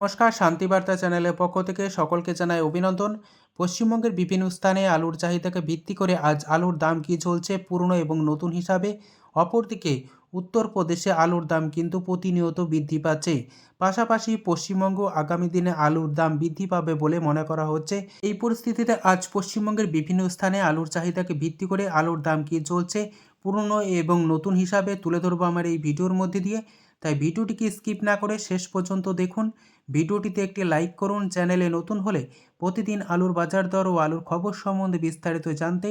নমস্কার, শান্তিবার্তা চ্যানেলের পক্ষ থেকে সকলকে জানাই অভিনন্দন। পশ্চিমবঙ্গের বিভিন্ন স্থানে আলুর চাহিদাকে ভিত্তি করে আজ আলুর দাম কী চলছে পুরনো এবং নতুন হিসাবে? অপরদিকে, উত্তরপ্রদেশে আলুর দাম কিন্তু প্রতিনিয়ত বৃদ্ধি পাচ্ছে। পাশাপাশি পশ্চিমবঙ্গ আগামী দিনে আলুর দাম বৃদ্ধি পাবে বলে মনে করা হচ্ছে। এই পরিস্থিতিতে আজ পশ্চিমবঙ্গের বিভিন্ন স্থানে আলুর চাহিদাকে ভিত্তি করে আলুর দাম কী চলছে পুরনো এবং নতুন হিসাবে তুলে ধরবো আমার এই ভিডিওর মধ্যে দিয়ে। তাই ভিডিওটিকে স্কিপ না করে শেষ পর্যন্ত দেখুন। ভিডিওটিতে একটি লাইক করুন, চ্যানেলে নতুন হলে প্রতিদিন আলুর বাজার দর ও আলুর খবর সম্বন্ধে বিস্তারিত জানতে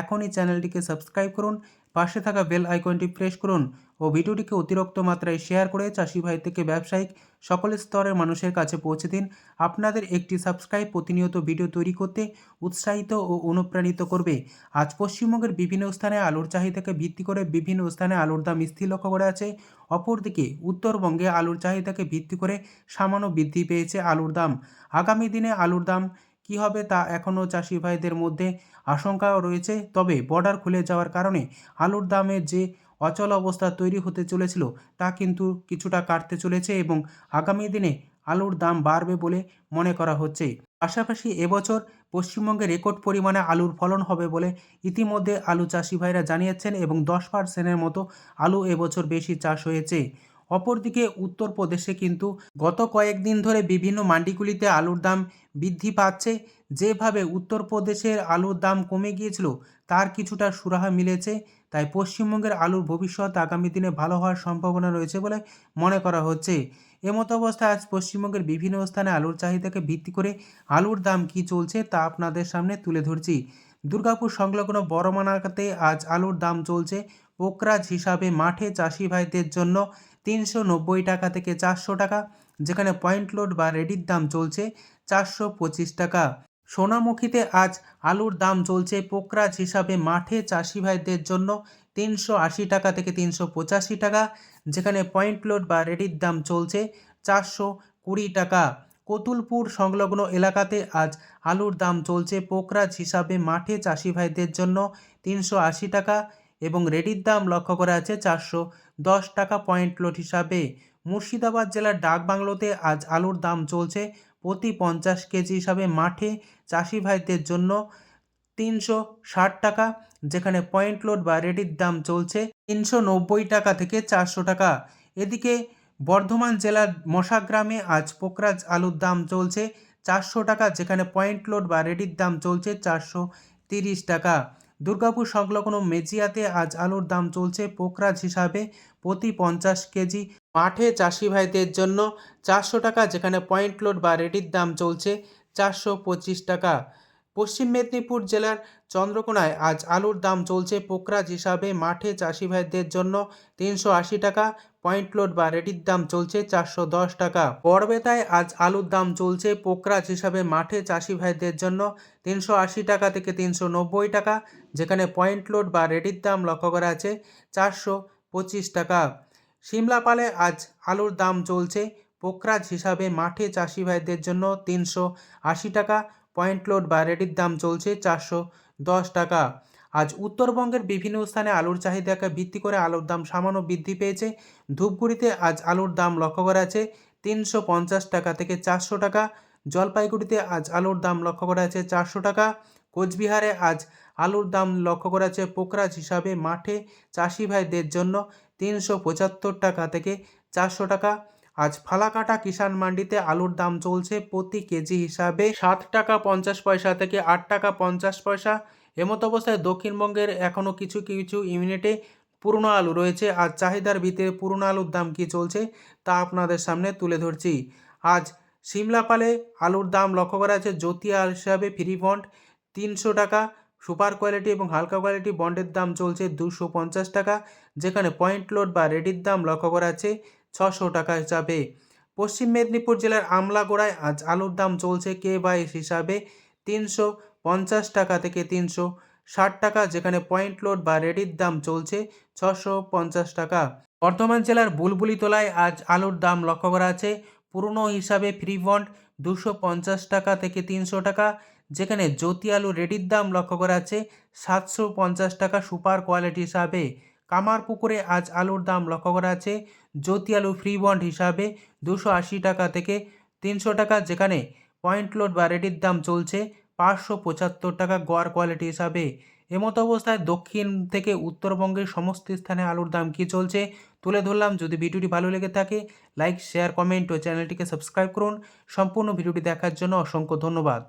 এখনই চ্যানেলটিকে সাবস্ক্রাইব করুন, পাশে থাকা বেল আইকনটি প্রেস করুন। ও ভিডিওটিকে অতিরিক্ত মাত্রায় শেয়ার করে চাষি ভাই থেকে ব্যবসায়িক সকল স্তরের মানুষের কাছে পৌঁছে দিন। আপনাদের একটি সাবস্ক্রাইব প্রতিনিয়ত ভিডিও তৈরি করতে উৎসাহিত ও অনুপ্রাণিত করবে। আজ পশ্চিমবঙ্গের বিভিন্ন স্থানে আলুর চাহিদাকে ভিত্তি করে বিভিন্ন স্থানে আলুর দাম স্থির লক্ষ্য করা আছে। অপরদিকে উত্তরবঙ্গে আলুর চাহিদাকে ভিত্তি করে সামান্য বৃদ্ধি পেয়েছে আলুর দাম। আগামী দিনে আলুর দাম কী হবে তা এখনও চাষি ভাইদের মধ্যে আশঙ্কাও রয়েছে। তবে বর্ডার খুলে যাওয়ার কারণে আলুর দামের যে অচল অবস্থা তৈরি হতে চলেছিল, তা কিন্তু কিছুটা কাটতে চলেছে এবং আগামী দিনে আলুর দাম বাড়বে বলে মনে করা হচ্ছে। পাশাপাশি এবছর পশ্চিমবঙ্গে রেকর্ড পরিমাণে আলুর ফলন হবে বলে ইতিমধ্যে আলু চাষি ভাইরা জানিয়েছেন এবং দশ পার্সেন্টের মতো আলু এবছর বেশি চাষ হয়েছে। অপরদিকে উত্তরপ্রদেশে কিন্তু গত কয়েকদিন ধরে বিভিন্ন মান্ডিগুলিতে আলুর দাম বৃদ্ধি পাচ্ছে। যেভাবে উত্তরপ্রদেশের আলুর দাম কমে গিয়েছিল, তার কিছুটা সুরাহা মিলেছে। তাই পশ্চিমবঙ্গের আলুর ভবিষ্যৎ আগামী দিনে ভালো হওয়ার সম্ভাবনা রয়েছে বলে মনে করা হচ্ছে। এমতো অবস্থায় আজ পশ্চিমবঙ্গের বিভিন্ন স্থানে আলুর চাহিদাকে ভিত্তি করে আলুর দাম কি চলছে তা আপনাদের সামনে তুলে ধরছি। দুর্গাপুর সংলগ্ন বড়মানাকাতে আজ আলুর দাম চলছে পোকরাজ হিসাবে মাঠে চাষি ভাইদের জন্য তিনশো নব্বই টাকা থেকে চারশো টাকা, যেখানে পয়েন্ট লোড বা রেডির দাম চলছে চারশো পঁচিশ টাকা। সোনামুখীতে আজ আলুর দাম চলছে পোকরাজ হিসাবে মাঠে চাষি ভাইদের জন্য তিনশো আশি টাকা থেকে তিনশো পঁচাশি টাকা, যেখানে পয়েন্ট লোড বা রেডির দাম চলছে চারশো কুড়ি টাকা। কতুলপুর সংলগ্ন এলাকাতে আজ আলুর দাম চলছে পোকরাজ হিসাবে মাঠে চাষি ভাইদের জন্য তিনশো আশি টাকা এবং রেডির দাম লক্ষ্য করা আছে চারশো দশ টাকা পয়েন্ট লোড হিসাবে। মুর্শিদাবাদ জেলার ডাকবাংলোতে আজ আলুর দাম চলছে প্রতি পঞ্চাশ কেজি হিসাবে মাঠে চাষি ভাইদের জন্য তিনশো ষাট টাকা, যেখানে পয়েন্ট লোড বা রেডির দাম চলছে তিনশো নব্বই টাকা থেকে চারশো টাকা। এদিকে বর্ধমান জেলার মশাগ্রামে আজ পোকরাজ আলুর দাম চলছে চারশো টাকা, যেখানে পয়েন্ট লোড বা রেডির দাম চলছে চারশো তিরিশ টাকা। দুর্গাপুর সংলগ্ন মেজিয়াতে আজ আলুর দাম চলছে পোকরাজ হিসাবে প্রতি পঞ্চাশ কেজি মাঠে চাষি ভাইদের জন্য চারশো টাকা, যেখানে পয়েন্ট লোড বা রেডির দাম চলছে চারশো পঁচিশ টাকা। পশ্চিম মেদিনীপুর জেলার চন্দ্রকোনায় আজ আলুর দাম চলছে পোকরাজ হিসাবে। মাঠে চাষি ভাইদের জন্য তিনশো আশি টাকা, পয়েন্ট লোড বা রেডির দাম চলছে চারশো দশ টাকা। বড়বেতায় আজ আলুর দাম চলছে পোকরাজ হিসাবে। মাঠে চাষি ভাইদের জন্য তিনশো আশি টাকা থেকে তিনশো নব্বই টাকা, যেখানে পয়েন্ট লোড বা রেডির দাম লক্ষ্য করা আছে চারশো পঁচিশ টাকা। সিমলাপালে আজ আলুর দাম চলছে। পোকরাজ হিসাবে মাঠে চাষি ভাইদের জন্য তিনশো আশি টাকা, পয়েন্ট লোড বা রেডির দাম চলছে চারশো দশ টাকা। আজ উত্তরবঙ্গের বিভিন্ন স্থানে আলুর চাহিদাকে ভিত্তি করে আলুর দাম সামান্য বৃদ্ধি পেয়েছে। ধূপগুড়িতে আজ আলুর দাম লক্ষ্য করা আছে তিনশো পঞ্চাশ টাকা থেকে চারশো টাকা। জলপাইগুড়িতে আজ আলুর দাম লক্ষ্য করা আছে চারশো টাকা। কোচবিহারে আজ আলুর দাম লক্ষ্য করা আছে পোকরাজ হিসাবে মাঠে চাষি ভাইদের জন্য তিনশো পঁচাত্তর টাকা থেকে চারশো টাকা। আজ ফালাকাটা কিষাণ মান্ডিতে আলুর দাম চলছে প্রতি কেজি হিসাবে সাত টাকা পঞ্চাশ পয়সা থেকে আট টাকা পঞ্চাশ পয়সা। এমত অবস্থায় দক্ষিণবঙ্গের এখনও কিছু কিছু ইউনিটে পুরনো আলু রয়েছে। আর চাহিদার ভিতরে পুরনো আলুর দাম কি চলছে তা আপনাদের সামনে তুলে ধরছি। আজ সিমলাপালে আলুর দাম লক্ষ্য করা আছে জ্যোতিয়া হিসাবে ফ্রি বন্ড তিনশো টাকা। সুপার কোয়ালিটি এবং হালকা কোয়ালিটি বন্ডের দাম চলছে দুশো পঞ্চাশ টাকা, যেখানে পয়েন্ট লোড বা রেডির দাম লক্ষ্য করা আছে ছশো টাকা হিসাবে। পশ্চিম মেদিনীপুর জেলার আমলাগোড়ায় আজ আলুর দাম চলছে কে বাইশ হিসাবে তিনশো পঞ্চাশ টাকা থেকে তিনশো ষাট টাকা, যেখানে পয়েন্ট লোড বা রেডির দাম চলছে ছশো পঞ্চাশ টাকা। বর্ধমান জেলার বুলবুলি বুলবুলিতলায় আজ আলুর দাম লক্ষ্য করা আছে পুরনো হিসাবে ফ্রি বন্ড দুশো পঞ্চাশ টাকা থেকে তিনশো টাকা যেখানে জ্যোতি আলু রেডির দাম লক্ষ্য করা আছে সাতশো পঞ্চাশ টাকা সুপার কোয়ালিটি হিসাবে। কামারপুকুরে আজ আলুর দাম লক্ষ্য করা আছে জ্যোতি আলু ফ্রি বন্ড হিসাবে দুশো আশি টাকা থেকে তিনশো টাকা, যেখানে পয়েন্ট লোড বা রেডির দাম চলছে পাঁচশো পঁচাত্তর টাকা গড় কোয়ালিটি হিসাবে। এমতো অবস্থায় দক্ষিণ থেকে উত্তরবঙ্গের সমস্ত স্থানে আলুর দাম কী চলছে তুলে ধরলাম। যদি ভিডিওটি ভালো লেগে থাকে, লাইক, শেয়ার, কমেন্ট ও চ্যানেলটিকে সাবস্ক্রাইব করুন। সম্পূর্ণ ভিডিওটি দেখার জন্য অসংখ্য ধন্যবাদ।